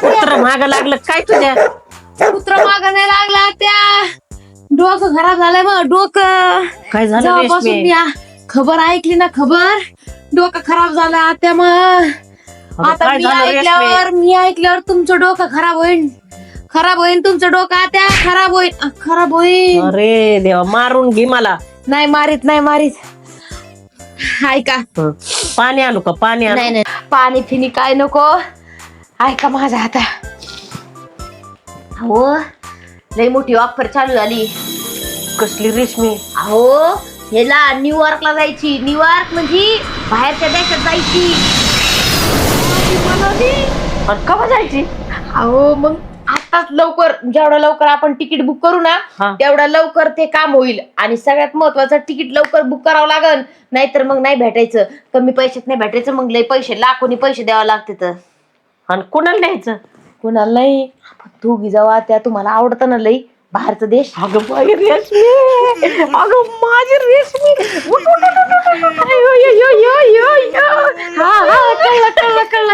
कुत्र माग लागलं? काय तुझ्या? कुत्र माग नाही लागला त्या. डोकं खराब झालंय मग डोकं. काय झालं जेव्हापासून रेशमी मी आ- खबर ऐकली ना खबर डोकं खराब झालं आत्या मग. अगं, आता काय मी झालं रेशमी? ऐकल्यावर मी ऐकल्यावर तुमचं डोकं खराब होईल खराब होईल तुमचं डोकं आत्या खराब होईल अ, खराब होईल अरे देवा मारून घे मला. नाही मारीत नाही मारीत. ऐका. हं. पाणी आणू का? पाणी आणू? नाही नाही. पाणी फिनी काय नको. ऐका माझा आता. हो लई मोठी ऑफर चालू झाली. कसली रेशमी? अहो ह्याला न्यूयॉर्कला जायची. न्यूयॉर्क म्हणजे बाहेरच्या देशात जायची. आणि कवा जायची? अहो मग आताच लवकर जेवढं लवकर आपण तिकीट बुक करू ना. तेवढं लवकर ते काम होईल. आणि सगळ्यात महत्वाचं तिकीट लवकर बुक करावं लागल नाहीतर मग नाही भेटायचं. कमी पैशात नाही भेटायचं मग लई पैसे लाखोनी पैसे द्यावे लागते तर आणि कुणाला न्यायचं? कुणाला नाही. दोघी जावा त्या तुम्हाला आवडतं ना लई. बाहेरचा देश. अगं बाई रेशमी. अगं माझी रेशमी. उठ, उठ, उठ, उठ, उठ. अयो, अयो, अयो, अयो, अयो. हा हा कळलं कळलं कळलं.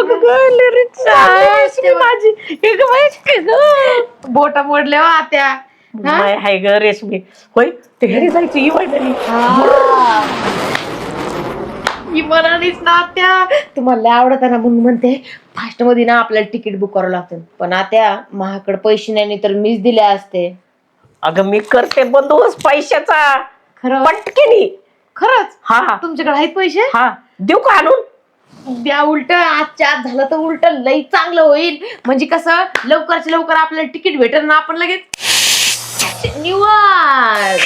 अगं गं, लय rich आहे रेशमी माझी. हे गं बाई, हे गं. बोटा मोडले हो आत्या. हा? हाय ग रेशमी. होय ते घरी जायचं ही वाटली ही. म्हणालीच ना आत्या तुम्हाला आवडत ना म्हणून म्हणते. फास्टमध्ये ना आपल्याला तिकीट बुक करावं लागतं. पण आत्या माझ्याकडे पैसे नाही तर मीच दिले असते. अगं मी करते बंदोबस्त पैशाचा. खरं? पटकेनी खरंच? हा. तुमच्याकडे आहेत पैसे? हा. देऊ का आणून? द्या उलट. आजच्या आज झालं तर उलट. लई चांगलं होईल. म्हणजे कसं? लवकरच्या लवकर आपल्याला तिकीट भेटेल ना आपण लगेच? निवांत.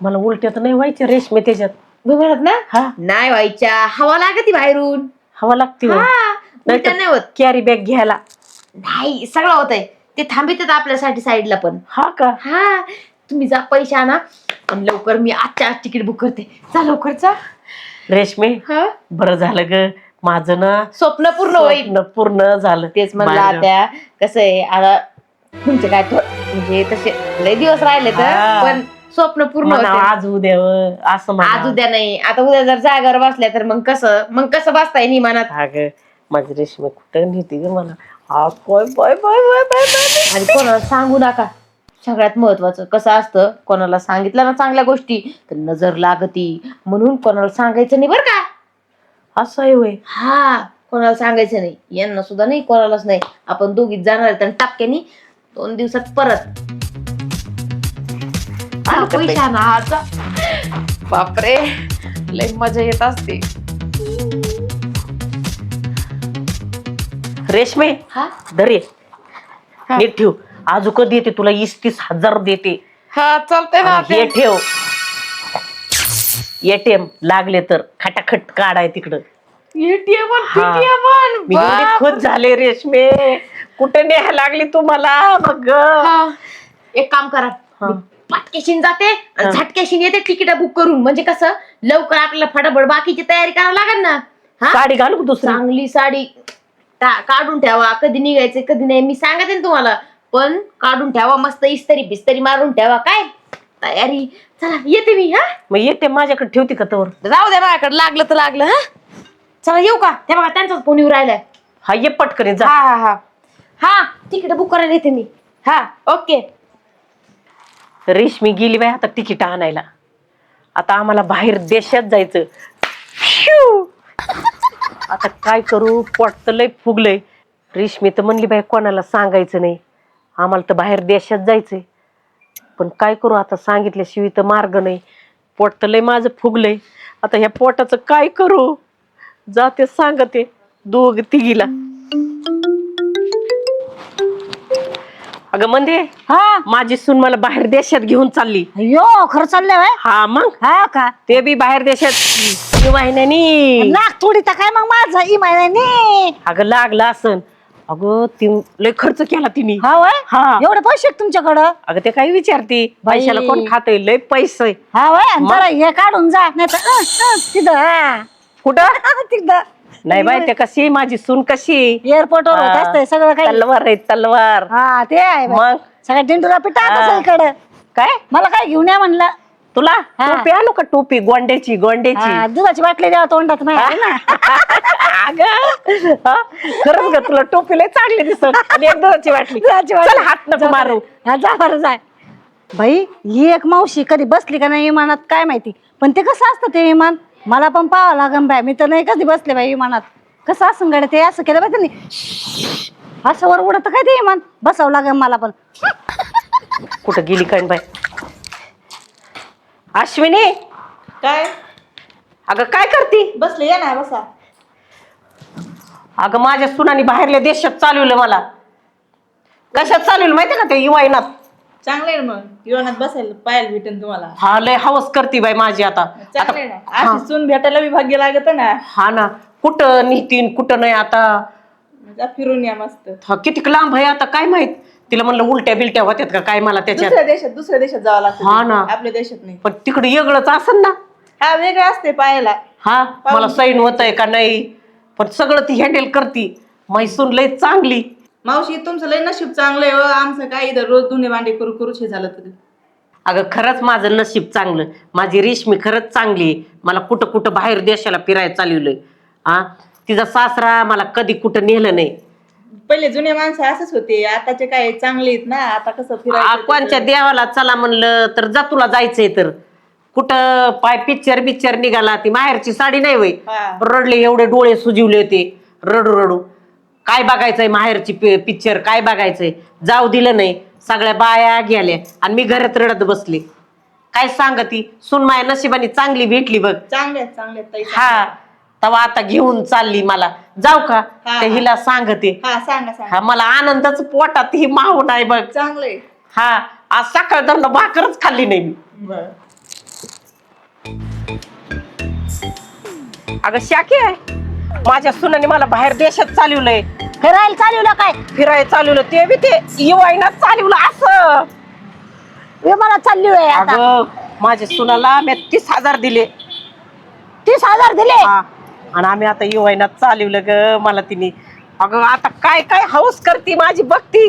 मला उलट्यात नाही व्हायचं रेशमी त्याच्यात. म्हणत ना हा. नाही व्हायच्या हवा लागती बाहेरून. हवा लागते. हा, उलट्या नाही होत. कॅरी बॅग घ्यायला. नाही सगळं होत आहे ते थांबितात आपल्यासाठी साईडला पण. हा का? हा तुम्ही जा पैसे आणा. आणि लवकर मी आजच्या आज तिकीट बुक करते. जा लवकर जा. रेशमी हा? बरं झालं ग. माझं ना स्वप्न पूर्ण होईल. स्वप्न पूर्ण झालं. तेच म्हणलं माझं- त्या कसं आहे आता तुमचे काय थो- म्हणजे तसे लय दिवस राहिले तर हा. पण स्वप्न पूर्ण म्हणावं, होते. आज उद्या व, असं आज उद्या नाही. आता उद्या जर जागेवर बसल्या तर मग कसं? मग कसं बसताय निमानात अगं माझी रेशमी कुठं नेते ग मला? हा काय bye bye bye bye bye आणि कोणाला सांगू नका. सगळ्यात महत्वाचं कसं असतं? कोणाला सांगितलं ना चांगल्या गोष्टी तर नजर लागती. म्हणून कोणाला सांगायचं नाही बरं का? असं आहे होय. हा कोणाला सांगायचं नाही. यांना सुद्धा नाही कोणालाच नाही. आपण दोघीच जाणार आहेत आणि टपक्यानी दोन दिवसात परत. आलं का पैसा ना आता बापरे लय मजा येत असते. रेशमे हा? दरे हा. नीट ठेव. आजू कधी देते तुला वीस तीस हजार देते. हा चालतंय ना हे ठेव. एटीएम लागले तर खटाखट काढाय तिकडं. एटीएम हा. मी एवढी खुश झाले रेशमे. कुठे न्यायला लागली तुम्हाला मग? एक काम करा. हा. पटकेशीन जाते आणि हा. झटकेशीन येते तिकीट बुक करून. म्हणजे कसं? लवकर आपल्याला फटाफट बाकीची तयारी करावी लागेल ना. हा? साडी घालू का दुसरी? चांगली साडी टा- काढून ठेवा. कधी निघायचं कधी नाही. मी सांगते ना तुम्हाला. पण काढून ठेवा. मस्त इस्तरी बिस्तरी मारून ठेवा. काय? तयारी. चला येते मी हा? मग येते. माझ्याकडे ठेवते का तवर? जाऊ द्या माझ्याकडे. लागलं तर लागलं हा? चला येऊ का? ते बघा त्यांचाच फोन येऊ राहिलाय. हा ये पटकन जा. हा हा हा. हा तिकीट बुक करायला येते मी. हा ओके. रेशमी गेली बाय आता तिकीट आणायला. आता आम्हाला बाहेर देशात जायचं. शिव आता काय करू? पोट तर लय फुगलंय. रेशमी तर म्हणली बाई कोणाला सांगायचं नाही. आम्हाला तर बाहेर देशात जायचंय. पण काय करू आता? सांगितल्याशिवाय तर मार्ग नाही. पोट तर लय माझं फुगलंय. आता ह्या पोटाचं काय करू? जाते सांगते. दोघ तिघीला. अगं म्हणजे हा? माझी सून मला बाहेर देशात घेऊन चालली. अयो खरं चाललंय व्हय? हा मग? हा का? ते बी बाहेर देशात महिन्यानी. लाख थोडी तर काय मग माझा ई महिन्याने? अगं लागला असन. अगं ती लय खर्च केला तिने. हा वय हा. एवढे पैसे आहेत तुमच्याकडं? अगं ते काही विचारते? बाई. पैशाला कोण खातय? लय पैसे. हा वय? जरा हे काढून जा नाही तर तिथं हा. कुठं? तिथं. नाही बाई ते कशी माझी सून कशी? एअरपोर्टवर होत हा. असतंय सगळं काही. तलवार आहे तलवार. हा ते आहे बाई. मग? सगळ्या डिंडुरा पिटा हा. इकडं. काय? मला काय घेऊन या म्हणलं? तुला? हा. टोपी आणू का टोपी? गोंड्याची गोंड्याची. हा, दुधाची बाटली द्या तोंडात नाही आहे ना? अगं हा? खरंच ग तुला टोपी लय चांगली दिसत. आणि एक दुधाची वाटली दुधाची वाटली. चल हात नको मारू. हा, जा बरं जाय बाई ही एक मावशी कधी बसली का नाही विमानात काय माहिती. पण ते कसं असतं ते विमान? मला पण पाहावं लागन बाय मी तर नाही कधी बसले बाई विमानात. कसं असं गड्या? ते असं केलं पाहिजे नाही असं वर उडत काय ते विमान? बसावं लागेल मला पण. कुठं गेली काय बाय अश्विनी! काय? अगं काय करती? बसले या ना बसा. अगं माझ्या सुनानी बाहेरल्या देशात चालवलं मला. कशात चालवलं माहितीये का ते युवाईनात चांगलं आहे ना मग. जीवनात बसायला पाहायला भेटेन तुम्हाला. हा लय हवस करती बाई माझी आता. आता चांगलं आहे ना अशी सून भेटायला बी भाग्य लागत ना. हा ना. कुठं निघतीन कुठं नाही आता? जा फिरून या मस्त. हा, किती लांब आहे आता काय माहीत? तिला म्हणलं उलट्या बिलट्या होत्यात का काय मला त्याच्यात? दुसऱ्या देशात दुसऱ्या देशात जावं लागतं हा ना. आपल्या देशात नाही. पण तिकडे वेगळंच असन ना. हा वेगळं असते पाहायला. हा मला सैन होत आहे का नाही? पण सगळं ती हँडल करती. मैसून लय चांगली. मावशी तुमचं लय नशीब चांगलं आहे हो. आमचं काय इथं रोज दुने भांडे करू करूच हे झालं तरी अगं खरंच माझं नशीब चांगलं. माझी रेशमी खरंच चांगली आहे. मला कुठं कुठं बाहेर देशाला फिरायला चालवलंय. हा? तिचा सासरा मला कधी कुठं नेलं नाही. पहिले जुने माणसं असंच होते. आताचे काय चांगले आहेत ना? आता कसं आ, फिरायचं कोणच्या देवाला चला म्हणलं तर जा तुला जायचंय तर. कुठं पाय पिक्चर बिच्चर निघाला ती माहेरची साडी नाही वय हा. रडले एवढे डोळे सुजिवले होते. रडू रडू. काय बघायचंय माहेरची पिक्चर काय बघायचंय? जाऊ दिलं नाही. सगळ्या बाया गेल्या आणि मी घरात रडत बसले. काय सांगती सुन माया नशिबाने चांगली भेटली बघ. चांगले चांगले ताई हा. तवा आता घेऊन चालली मला. जाऊ का? हा. ते हिला सांगते हा सांगा सांगा. हा मला आनंदाच पोटात ही मावून आहे बघ. चांगलंय हा आज सकाळ धरणं भाकरच खाल्ली नाही मी. बर. अगं शाकी आहे. माझ्या सुनाने मला बाहेर देशात चालवलंय. फिरायला चालवलं काय? फिरायला चालवलं. ते बी ते युवाईनात चालवलं असं. विमानात चालली होय आता. अगं माझ्या सुनाला मी तीस हजार दिले. तीस हजार दिले? हा. आणि आम्ही आता युवाईनात चालवलं ग मला तिने. अगं आता काय काय हौस करती माझी बघती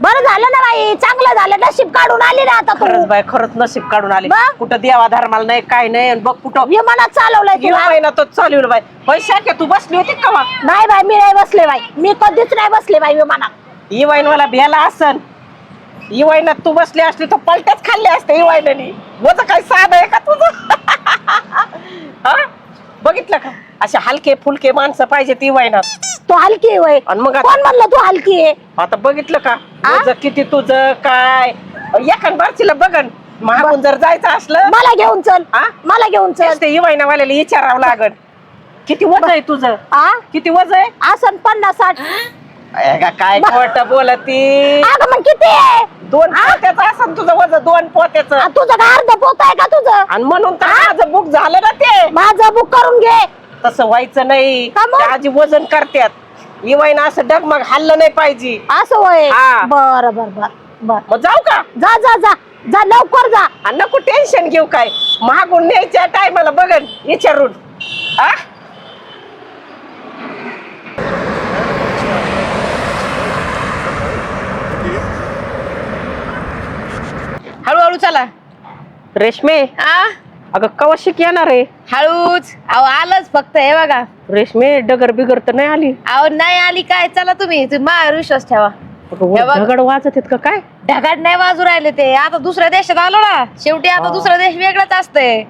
बरं झालं ना बाई चांगलं झालं. नशीब काढून आली ना आता खरंच तू बाय खरंच नशीब काढून आले. बघ. कुठं देवा धर्माला नाही काय नाही आणि बघ कुठं विमानात चालवलंय तुला. युवाईनातच चालवलं बाय पैशाके तू बसली होती का? नाही बाई मी नाही बसले बाई. मी कधीच नाही बसले बाई विमानात इवाईन मला भ्याला असन. इवाईनात तू बसली असली तर पलट्याच खाल्ले असते इवाईनानी वज काय साध आहे का तुझं? हा? बघितलं का? अशा हलके फुलके माणसं पाहिजे ती इवाईनात तू हलकी आहे वय. आणि मग आता- कोण म्हणलं तू हलकी आहे? आता बघितलं का? आ? किती तुझं काय? एखाद बारचीला बघन. मागून जर जायचं असलं मला घेऊन चल. आ? मला घेऊन चल. ते इवाईनावाल्याला विचारावं लागन. किती वज आहे तुझं? आ? किती वज आहे? आसन पन्नास साठ. अय काय खोट बोलती? अगं मग किती आहे? दोन पोत्याचं असं तुझं वजन दोन पोत्याचं. आ, तुझं काय अर्ध पोत आहे का तुझं? आणि म्हणून तर माझं बुक झालं ना ते. माझं बुक करून घे. तसं व्हायचं नाही. का मग? आजी वजन करतात इवायना असं डगमग हल्लं नाही पाहिजे. असं वय? हा. बर बर बर बर. मग जाऊ का? जा जा जा. जा लवकर जा. आणि नको टेन्शन घेऊ काय. मागून न्यायच्या टायमाला बघन विचारून. आ? हळूहळू चला. रेशमे. आ? अगं कवा शिक येणार आहे? हळूच. अहो आलंच फक्त हे बघा. रेशमे डगर बिगर तर नाही आली. अहो नाही आली काय? चला तुम्ही तुम्ही माझ्यावर विश्वास ठेवा. अगं, वर बघ. दगड वाजत आहेत का काय? ढगाट नाही बाजू राहिले ते. आता दुसऱ्या देशात आलो ना. शेवटी आता हा. दुसरा देश वेगळाच असतंय.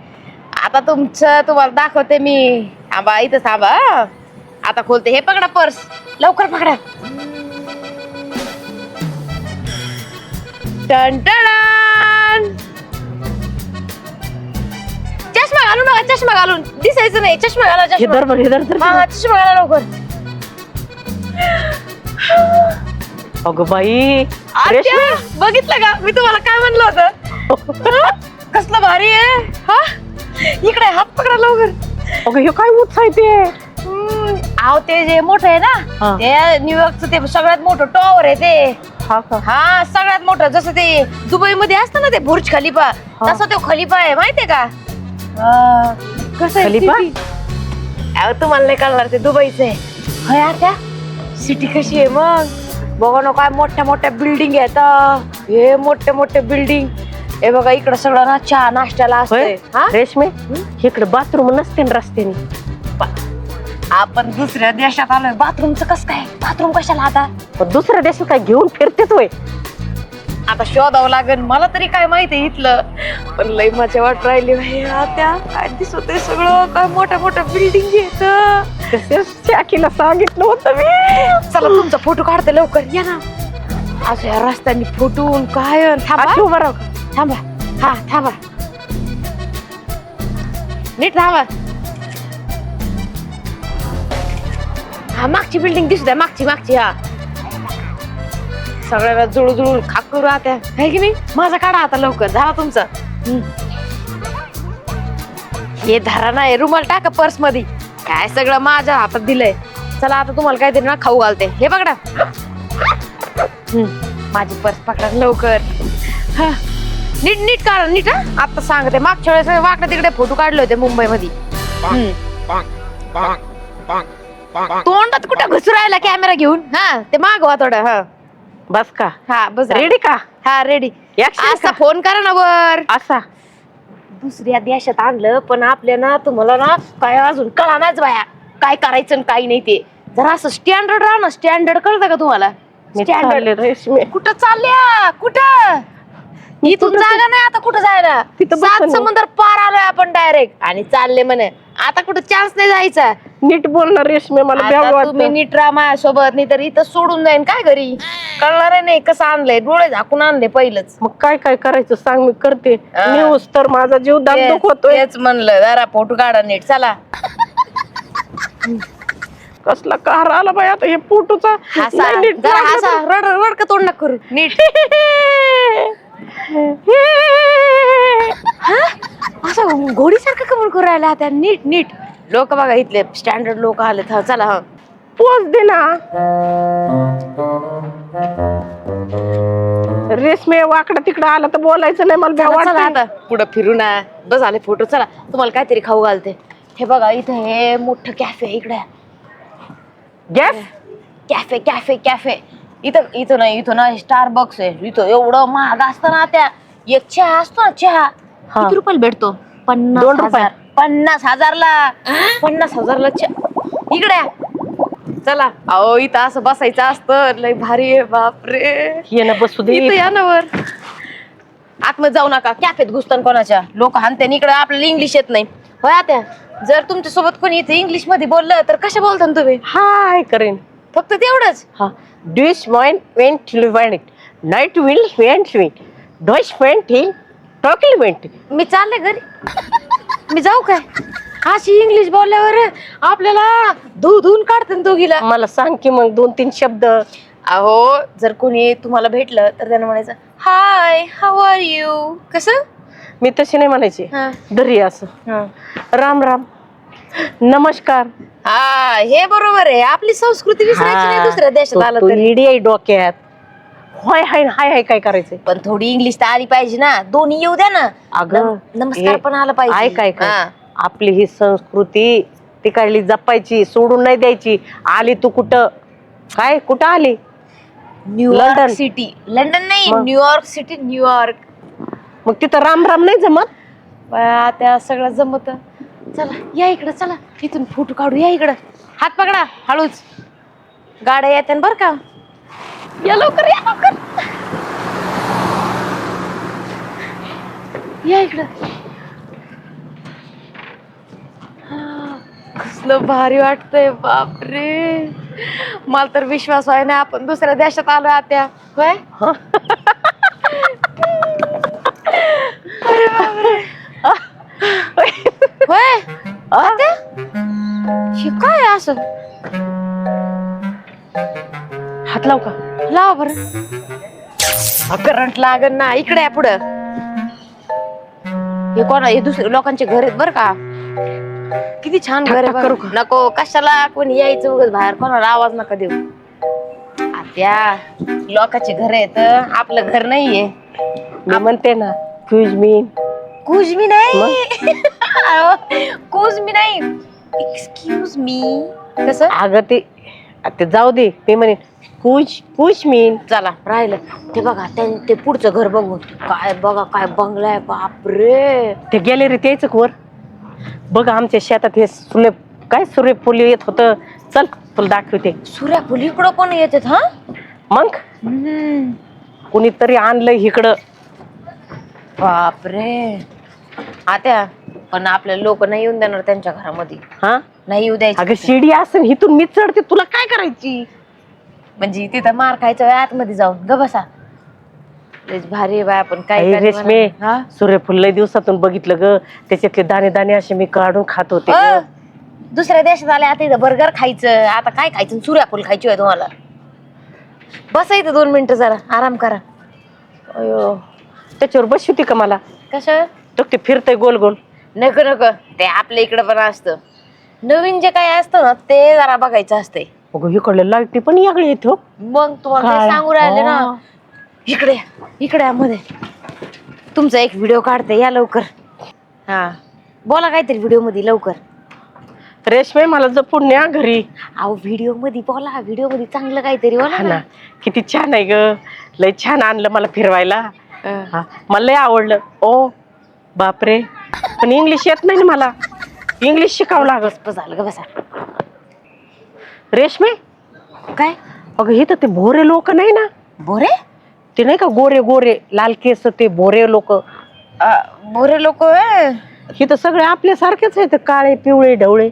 आता तुमचं तुम्हाला दाखवते मी. थांबा इथं थांबा हं. आता खोलते. हे पकडा पर्स. लवकर पकडा. टन टन. चष्मा घालून बघा चष्मा घालून. दिसायचं नाही चष्मा घाला हे चष्मा धर बघ, हे धर, धर, हा, धर. चष्मा घाला लवकर. अगं बाई आत्या, बघितलं का? मी तुम्हाला काय म्हणलं होतं? हा? कसलं भारी आहे हा? इकडे हात पकडा लवकर. अगं हे काय उत्साह आहे ते? हम्म, अहो ते जे मोठं आहे हा. ना ते न्यूयॉर्कचं ते सगळ्यात मोठं टॉवर आहे ते. हा का? हा सगळ्यात मोठं. जसं ते दुबई मध्ये असतं ना ते बुर्ज खलिफा तसं तो खलिफा आहे माहितीये का. कसं खलिफा? अहो तुम्हाला नाही कळणार ते दुबईचं आहे. होय आता सिटी कशी आहे मग? बघा ना काय मोठ्या मोठ्या बिल्डिंग आहेत हे. मोठे मोठे बिल्डिंग हे बघा इकडं सगळं ना चहा नाश्त्याला होय? असतंय हा? रेशमे? इकडे बाथरूम नसते ना रस्त्याने. आपण दुसऱ्या देशात आलोय. बाथरूमचं कस काय? बाथरूम कशाला आता? पण दुसऱ्या देशात काय घेऊन फिरतेच होय? आता शोधावं लागेल मला तरी काय माहिती इथलं. पण लई मजा वाट राहिली बाई त्या काय दिसत सगळं? काय मोठ्या मोठ्या बिल्डिंग तसेच शाकीला सांगितलं होतं मी. चला तुमचा फोटो काढते लवकर. या ना. असं या रस्त्यानी फुटून काय थांबा. उभा राहा. थांबा. हा थांबा. नीट थांबा. हा मागची बिल्डिंग दिसत आहे मागची मागची हा. सगळ्याला जुळू खाकू राहत्या. आहे की नाही? माझा काढा आता लवकर झाला तुमचा. हे धरा नाही रुमाल टाका पर्समध्ये काय सगळं माझ्या हातात दिलंय. चला आता तुम्हाला काहीतरी ना खाऊ घालते. हे पकडा. माझी पर्स पकडा लवकर. हा. नीट नीट काढा नीट हा. आता सांगते मागच्या वेळेस वाकडे तिकडे फोटो काढले होते मुंबईमध्ये. हम्म. तोंडात कुठं घुसू राहिला कॅमेरा घेऊन? हा ते मागवा थोडं हा. बस का? हा बस रेडी का? हा रेडी Action असा का? फोन करा ना वर. असा दुसऱ्या देशात आणलं पण आपल्या ना तुम्हाला ना काय अजून कळा नाच बाया. काय करायचं आणि काय नाही ते. जरा असं स्टँडर्ड राहा ना स्टँडर्ड कळतं का तुम्हाला? मी स्टँडर्ड रेशमी. कुठं चालल्या? कुठं? इथून जागा नाही आता कुठं जायला? तिथं सात समुद्र पार आलोय आपण डायरेक्ट आणि चालले म्हणे. आता कुठं चान्स नाही जायचा. नीट बोलणार रेशमी मला आता तुम्ही वाटतं. नीट राहा माझ्यासोबत नाही तर इथं सोडून जाईन काय घरी? कळणार नाही कसं आणलंय? डोळे झाकून आणले पहिलंच. मग काय काय करायचं सांग मी करते. हा. न्यूज तर माझा जीव दागदुख तेच होतोय तेच म्हणलं जरा फोटो काढा नीट चला. कसला कार आला बाई आता हे फोटोचा हसा नाही नीट जरा हसा रड रडक तोंड नका करू नीट. असं घोडीसारखं कमळ करू राहिला आता नीट नीट. लोक बघा इथले स्टँडर्ड लोक आले हा चला हा. पोच दे ना. रेशमी वाकडा तिकडं आला तर बोलायचं नाही. मला भ्या चला वाटतं आता. पुढं फिरू ना. बस आले फोटो. चला तुम्हाला काहीतरी खाऊ घालते. हे बघा इथं हे मोठं कॅफे इकडे. गॅस कॅफे कॅफे कॅफे इथं इथं नाही इथं ना स्टार बक्स आहे. इथं एवढं महाग असतं ना त्या. एक चहा असतो ना चहा. हा. किती रुपयाला भेटतो? पन्नास दोन रुपये. हजार. पन्नास हजारला. पन्नास हजारला चहा इकडे या. चला. अहो इथं असं बसायचं असतं. लय भारी आहे बापरे. ये ना बसू दे. इथं या ना वर. आतमध्ये जाऊ नका. कॅफेत घुसतान कोणाच्या. लोक हानते इकडे आपल्याला इंग्लिश येत नाही. होय आता जर तुमच्यासोबत कोणी इथे इंग्लिशमध्ये बोललं तर कशा बोलता ना तुम्ही? हाय करेन. फक्त तेवढंच. हा. डिश माइन वेंट लिवेंट नाईट विल वेंट विंट डॉश वेंट हिल टॉकल वेंट मी चालले घरी. मी जाऊ काय? अशी इंग्लिश बोलल्यावर आपल्याला धू धुवून काढते दोघीला. मला सांग की मग दोन तीन शब्द. अहो जर कोणी तुम्हाला भेटलं तर त्यानं म्हणायचं हाय हाऊ आर यू कसं? मी तशी नाही म्हणायची. हा. असं. राम राम. नमस्कार. हा हे बरोबर आहे. आपली संस्कृती विसरायची नाही दुसऱ्या देशात आलं तरी. आहे डोक्यात. होय हाय हाय हाय काय करायचंय? पण थोडी इंग्लिश तर आली पाहिजे ना. दोन्ही येऊ द्या ना. अगं, नम- नमस्कार हे- पण आलं पाहिजे. ऐक ऐक हा. आपली ही संस्कृती ती काढली जपायची सोडून नाही द्यायची. आली तू कुठं? काय? कुठं आली? New York London. सिटी. लंडन नाही मग? न्यूयॉर्क सिटी न्यूयॉर्क मग तिथं राम राम नाही जमत? त्या सगळं जमत. चला या इकडं चला. इथून फोटो काढू या इकडं. हात पकडा हळूच. गाड्या येत्या बर का? या लवकर या लवकर. या इकडं. कसलं भारी वाटतंय बापरे. मला तर विश्वास व्हाय ना आपण दुसऱ्या देशात आलो आत्या. होय? असं. हात लाव का? लावा बरं. करंट लागन ना इकडे आहे पुढं. हे कोणा हे दुसरे लोकांचे घर आहेत बर का? किती छान घर आहे बघा. नको कशाला कोणी यायचं उगाच बाहेर? कोणाला आवाज नका देऊ. आत्या लोकांचे घर आहेत आपलं घर नाहीये. मी म्हणते ना क्यूज मी नाही अहो, कुज मी नाही एक्सक्यूज मी कसं? अगं ते ते जाऊ दे मी म्हणे कुछ कुछ मीन. चला राहिलं. ते बघा त्यां- ते पुढचं घर बघून. काय बघा काय बंगला आहे बापरे. ते गेले रे त्याच वर. बघ आमच्या शेतात हे सुले काय सूर्यफुल येत होत. चल तुला दाखवते. सूर्यफुल इकडं कोण येतात हा? मग? कुणीतरी आणलंय इकडं. बापरे. आत्या पण आपल्या लोक नाही येऊन देणार त्यांच्या घरामध्ये. हा? नाही येऊ द्यायचे अगं शिडी असेल इथून मी चढते तुला काय करायची? म्हणजे तिथं मार खायच्या वेळ आतमध्ये जाऊन. ग बसा. लयच भारी आहे बाय आपण काय काय रेशमे हा? सूर्यफुल लय दिवसातून बघितलं ग. त्याच्यातले दाणे दाणे असे मी काढून खात होते अ, ग. दुसऱ्या देशात आले आता इथं बर्गर खायचं. आता काय खायचं? सूर्यफुल खायची तुम्हाला. बसा इथं दोन मिनिटं जरा आराम करा. अयो त्याच्यावर बसू होती का मला? कसं? तो ते फिरतय गोल गोल नको नको. ते आपल्या इकडं पण असतं. नवीन जे काय असतं ना ते जरा बघायचं असतंय. अगं इकडले लाईटी पण याकडे येते हो. मग तुम्हाला ते? सांगू राहिले ना. हा. इकडे या, इकडे या मध्ये. तुमचा एक व्हिडिओ काढते या लवकर. हा. बोला काहीतरी व्हिडिओमध्ये लवकर. रेशमे मला जपून न्या घरी. अहो व्हिडिओमध्ये बोला. व्हिडिओमध्ये चांगलं काहीतरी बोला हा ना. ना. किती छान आहे ग. लय छान आणलं मला फिरवायला. हा. मला लय आवडलं. ओ बापरे. पण इंग्लिश येत नाही ना मला. इंग्लिश शिकावं लागत झालं ग बसा. रेशमे? काय? अगं हे तर ते भोरे लोक नाही ना? बोरे ते नाही का गोरे गोरे लाल केस ते भोरे लोक? बोरे लोक हे तर सगळे आपल्यासारखेच आहेत काळे पिवळे ढवळे.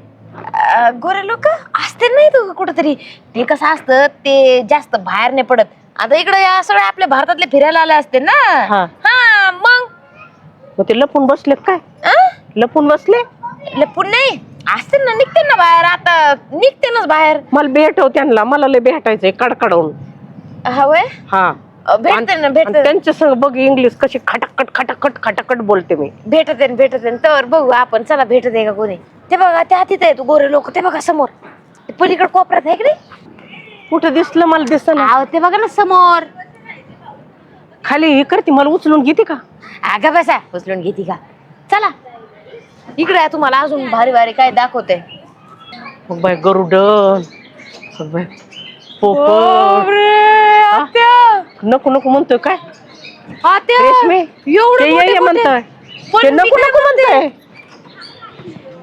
गोरे लोक? असते नाही तू कुठंतरी. ते कसं असतं ते जास्त बाहेर नाही पडत. आता इकडे या सगळ्या आपल्या भारतातले फिरायला आले असते ना? हा. हा मग ते लपून बसलेत काय? लपून बसले? लपून नाही. असते ना निघते ना बाहेर. आता निघते ना बाहेर. मला भेटव त्यांना. मला लय भेटायचंय कडकडवून हवय हा. भेटते ना भेटते. त्यांच्या संग बघ इंग्लिश कशी खटाखट खटाखट खटाखट बोलते मी. भेटते ना भेटते ना. तर बघू आपण चला भेटत आहे का कोणी? ते बघा त्या तिथे आहे तू गोरे लोक. ते बघा समोर. पलीकडे कोपऱ्यात आहे की नाही? कुठं दिसलं मला आहो, ते बघा ना समोर. खाली हे करते मला उचलून घेते का? अगं बसा उचलून घेती का? चला. इकडे आहे तुम्हाला अजून भारी भारी काय दाखवते. मग बाय बाय पोपट. नको नको म्हणतोय काय? रेशमी ते ये ये म्हणतोय. ते नको नको म्हणतोय.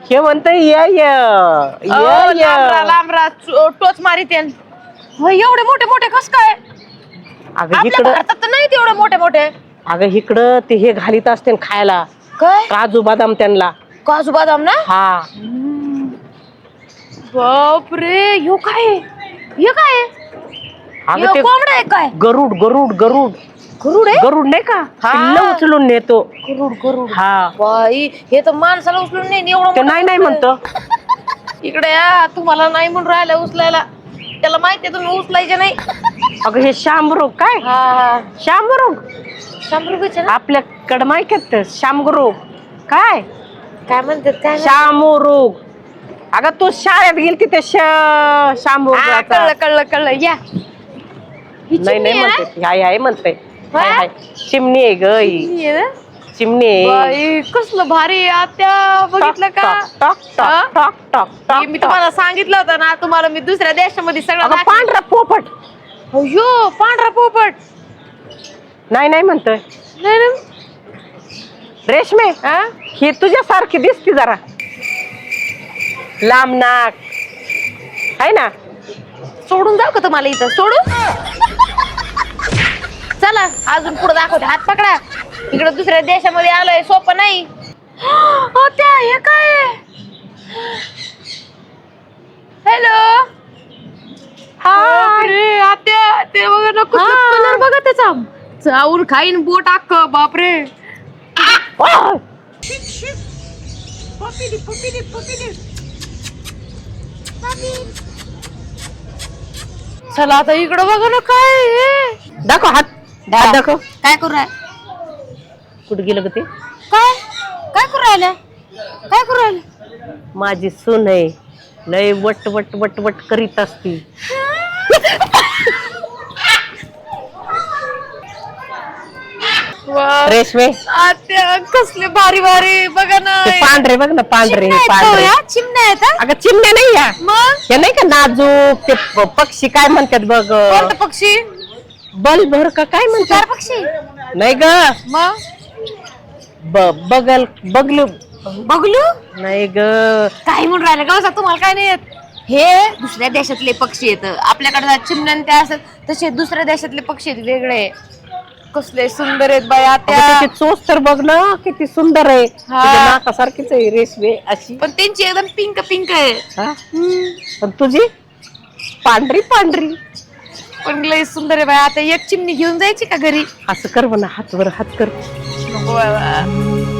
हे म्हणतोय ये ये. ये ये. टोच मारित. एवढे मोठे मोठे कस काय? अगं आपल्या इकडं भारतात तर नाही तेवढे मोठे मोठे अगं इकडं ते हे घालीत असते ना खायला. काय? काजू बदाम त्यांना. काजू बदाम ना? हा. बापरे यो काय? यो काय? अगं यो ते कोंबडा आहे काय? गरुड गरुड गरुड. गरुड आहे? गरुड नाही का? हा. पिल्लं उचलून नेतो. गरुड गरुड. हा. बाई हे तर माणसाला उचलून नाही एवढं ते मोठं नाही नाही उचलून. म्हणतो. इकडे या तुम्हाला नाही म्हणून राहिलं उचलायला. त्याला माहितीये तुम्ही उचलायचे नाही. अगं हे शामरोग काय? हा हा. शामरोग शंभर रुपयाचे ना? आपल्याकडे माहिती शामरोग काय? काय म्हणतात काय म्हणतात? शामरोग अगं तू शाळेत गेली तिथे शामरोग हा, कळलं कळलं कळलं. या. ही नाही नाही म्हणते हाय हाय म्हणते. हाय? हाय. चिमणी आहे ग ही. चिमणी आहे ना? चिमणी आहे. बाई कसलं भारी आहे. आत्या बघितलं का? टक, टक, हा? टक, टक, टक, टक, मी टक. तुम्हाला सांगितलं होतं ना तुम्हाला मी दुसऱ्या देशामध्ये सगळं अगं दाखव- पांढरा पोपट. अय्यो पांढरा पोपट. नाही नाही म्हणतोय. नाही ना रेशमे? हा? ही तुझ्यासारखी दिसती जरा. लांब नाक. आहे ना? सोडून जाऊ का तुम्हाला इथं सोडून. चला अजून पुढे दाखवते. हात पकडा. इकडे दुसऱ्या देशामध्ये आलोय सोपं नाही. त्या हे काय हॅलो ते बघा ना कलर बघा त्याचा. चावून खाईन बोट अक्क बापरे! चला आता इकडं बघा ना काय. दाखव हात. हात दाखव. काय करू राय कुठे गेलं ग ते? काय? काय करू राहिल्या काय करू राहिल्या माझी सून आहे. लय वट वट वट वट करीत असती. रेशमे. आत्या कसले भारी भारी. बघा ना. पांढरे बघ ना पांढरे हे पांढरे. चिमण्या आहेत हा? अगं चिमण्या नाही या. मग? हे नाही का नाजूक ते प- पक्षी काय म्हणतात बघ? कोणतं पक्षी? बल भर का काय म्हणतात? चार पक्षी. नाही ग. मग? ब- बगल बगलू बघलू? नाही ग. काय म्हणून राहिलं का तुम्हाला काय नाही येत? हे दुसऱ्या देशातले पक्षी येत. आपल्याकडे चिमण्यान ते असत तसे दुसऱ्या देशातले पक्षी आहेत वेगळे. कसले सुंदर आहेत बाया त्या त्याची चोच तर बघ ना किती सुंदर आहे. हा. तुझ्या नाकासारखीच आहे रेशमी अशी. पण त्यांची एकदम पिंक पिंक आहे. हा? पण तुझी? पांढरी पांढरी. पण लय सुंदर आहे बाया आता एक चिमणी घेऊन जायची का घरी? असं कर म्हणा हातवर हात कर. नको बाबा.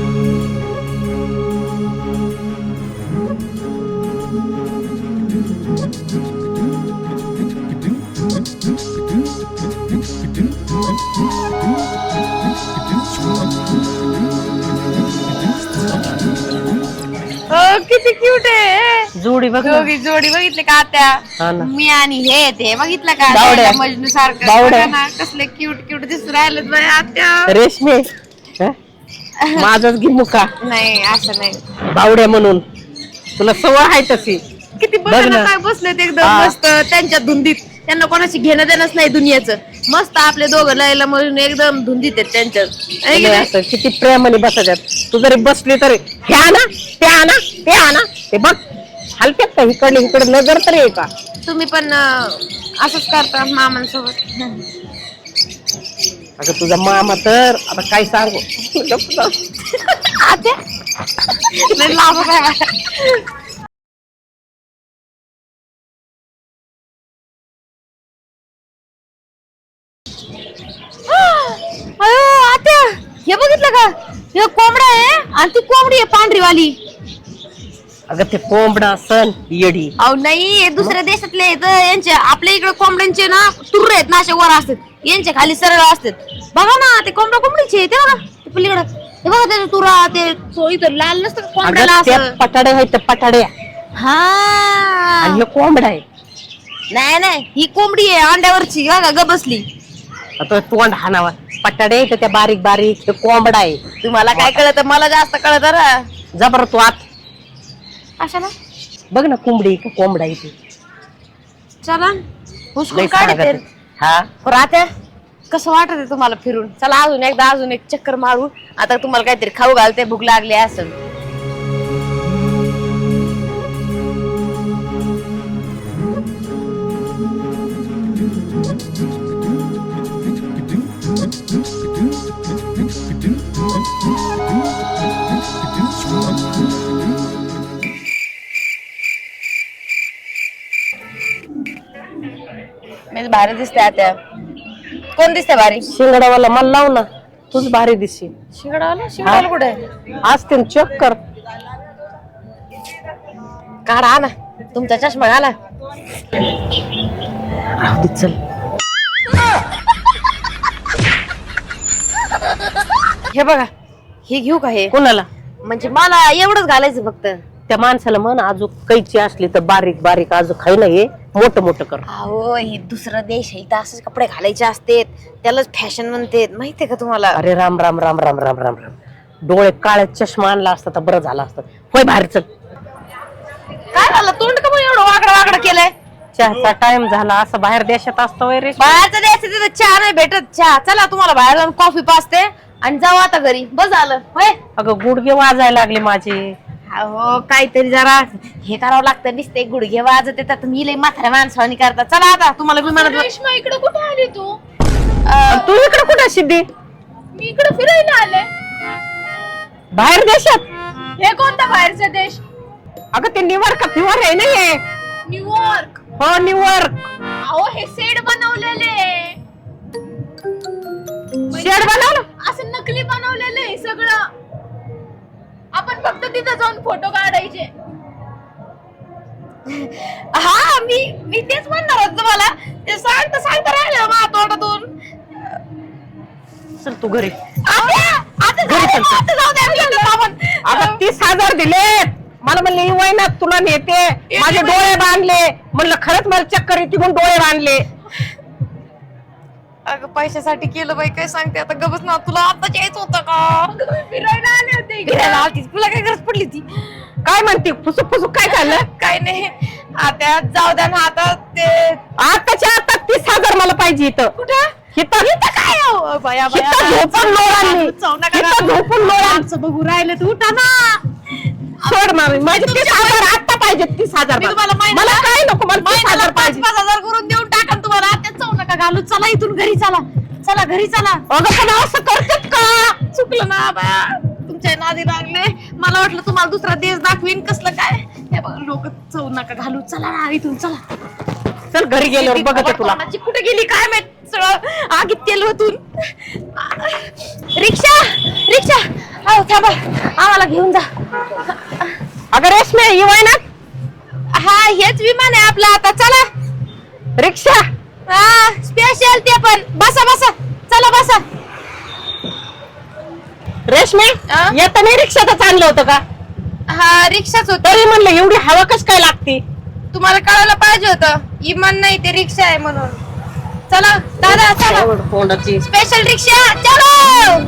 किती क्यूट आहे जोडी बघ ना. दोघी जोडी बघितले का हा त्या ना. मी आणि हे ते बघितलं का बावड्या. मजनू सारखं बावड्या. बघा ना, कसले क्यूट क्यूट दिसू राहिले बाई आत्या रेशमी हा? माझाच घे मुका नाही असं नाही बावड्या म्हणून तुला सवय आहे तशी किती बघ ना. काय बसलेत एकदम हा. मस्त त्यांच्या धुंदीत. त्यांना कोणाशी घेणं देणंच नाही दुनियाचं. मस्त आपले दोघं लयला म्हणून एकदम धुंदीत आहेत त्यांच्यात की तुला नाही? असं किती प्रेमाने बसतात तू जरी बसली तरी हे आणा ते आणा ते आणा. ते बघ हलक्यात का इकडे इकडे नजर तरी आहे का? तुम्ही पण अं, असंच करता मामांसोबत. अगं तुझा मामा तर आता काय सांगू? आत्या. लय लाभ काय हे कोंबडा आहे आणि ती कोंबडी आहे पांढरी वाली अगं ते कोंबडा सण येडी. अहो नाही हे दुसऱ्या देशातले आहेत यांचे आपल्या इकडे कोंबड्यांचे ना तुर्र आहेत ना असे वर असतात. यांचे खाली सरळ असतात. बघा ना ते कोंबडा कोंबडीचे आहे, ते बघा. ते पलीकडे. हे बघा त्याचे तुरा ते तो इथं लाल नसतं का कोंबड्याला अगं त्या असं? पटाड्या आहेत त्या पटाड्या. हा. आणि हे कोंबडा आहे. नाही नाही ही कोंबडी आहे अंड्यावरची बघा ग बसली आता तोंड हाणावा. पटाडे आहेत त्या बारीक बारीक हे कोंबडा आहे. तुम्हाला काय कळत? मला जास्त कळत जबर तू आत. अशाला बघ ना कोंबडी का कोंबडा आहे ते. चला. हुसकून सांगत काढते. हा? राहत्या? कसं वाटत आहे तुम्हाला फिरून? चला अजून एकदा अजून एक चक्कर मारू. आता तुम्हाला काहीतरी खाऊ घालते भूक लागली असेल. मी भारी दिसते आता. कोण दिसते भारी? शिंगडावाला मला लाव ना. तूच भारी दिसशील. शिंगडावाला? शिंगडावाला कुठे? आज ते चेक कर काढा हा ना तुमचा चष्मा घाला. राहू दे चल. हे बघा हे घेऊ का हे? कोणाला? म्हणजे मला एवढंच घालायचं फक्त. त्या माणसाला म्हण अजून कैची असली तर बारीक बारीक अजून खाई ना हे. मोठं मोठं कर अहो हे दुसरा देश आहे इथं असंच कपडे घालायचे असते त्यालाच फॅशन म्हणते माहितीये का तुम्हाला? अरे राम राम राम राम राम राम राम. डोळे काळे चष्मा आणला असता तर बरं झालं असतं. होय बाहेर चल काय झालं? तोंड का म्हणून एवढं वाकडं वाकडं केलंय? चहाचा टाइम झाला असं बाहेर देशात असतो वय रे. बाहेरचं द्यायचं तिथं चहा नाही भेटत. चहा. चला तुम्हाला बाहेर जाऊन कॉफी पाचते आणि जाऊ आता घरी. बस झालं. होय? अगं गुडघे वाजायला लागले माझे. हो काहीतरी जरा हे करावं लागतं. नुसते गुडघे वाजत येतात. मी लई म्हाताऱ्या माणसावानी करता. चला आता तुम्हाला विमानात रेश्मा इकडे कुठे आली तू? तू इकडे कुठे सिद्धी मी इकडे फिरायला आले. बाहेर देशात? हे कोणता बाहेरचा देश? अगं ते निवार का प्युअर आहे ना हे. न्यूयॉर्क हो निवार अहो हे सेट बनवलेले शेड बनवलं? असं नकली बनवलेलं आहे सगळं. आपण फक्त तिथं जाऊन फोटो काढायचे. हा मी मी तेच म्हणणार होते तुम्हाला. ते सांगता सांगता राहिलं मा तोंडातून. चल तू घरी. आता घरी चल. जाऊ द्या, मी तीस हजार दिले मला म्हणले ही तुला नेते. माझे डोळे बांधले. म्हणलं खरंच मला चक्कर येते म्हणून डोळे बांधले. अगं पैशासाठी केलं बाई काय सांगते? आता गबस ना तुला आता यायचं होतं का? फिरायला फिरायला आलतीस. तुला काय गरज पडली ती काय म्हणते? फुसुक फुसुक काय झालं? काय नाही. आता जाऊ द्या ना आता ते आताच्या आता तीस हजार मला पाहिजे इथं. कुठं? इथं इथं काय हो? बया, बया. इथं झोपून लोळांनी जाऊ नका इथं झोपून लोळांनी आमचं बघू राहिलं तू उठा ना. सोड मामी माझे तीस हजार आता पाहिजे तीस हजार मी तुम्हाला मला. काय नको मला तीस महिन्याला हजार पाच पाहिजे. पाच हजार करून देऊन टाका तुम्हाला. त्यात जाऊ नका घालू. चला इथून घरी चला. चला घरी चला. अगं पण असं करतात का? चुकलं ना बाया. तुमच्या नादी लागले. मला वाटलं तुम्हाला दुसरा देश दाखवीन कसलं काय? हे बघा लोक चव नका घालू. चला ना इथून चला. चल घरी गेल्यावर बघत तुला. कुठे गेली काय माहीत? सगळं आगीत तेल होतून. रिक्षा रिक्षा. अहो थांबा. आम्हाला घेऊन जा. अगं रेशमे येवाय ना? हा हेच विमान आहे आपलं आता. चला. रिक्षा. हा स्पेशल ते पण. बसा बसा. चला बसा. रेशमे आ? येताना रिक्षातच आणलं होतं का? हा रिक्षाच होत. तरी म्हणलं एवढी हवा कस काय लागते? तुम्हाला कळायला पाहिजे होतं. इमान नाही ते रिक्षा आहे म्हणून. चला दादा चला. स्पेशल रिक्षा चलो!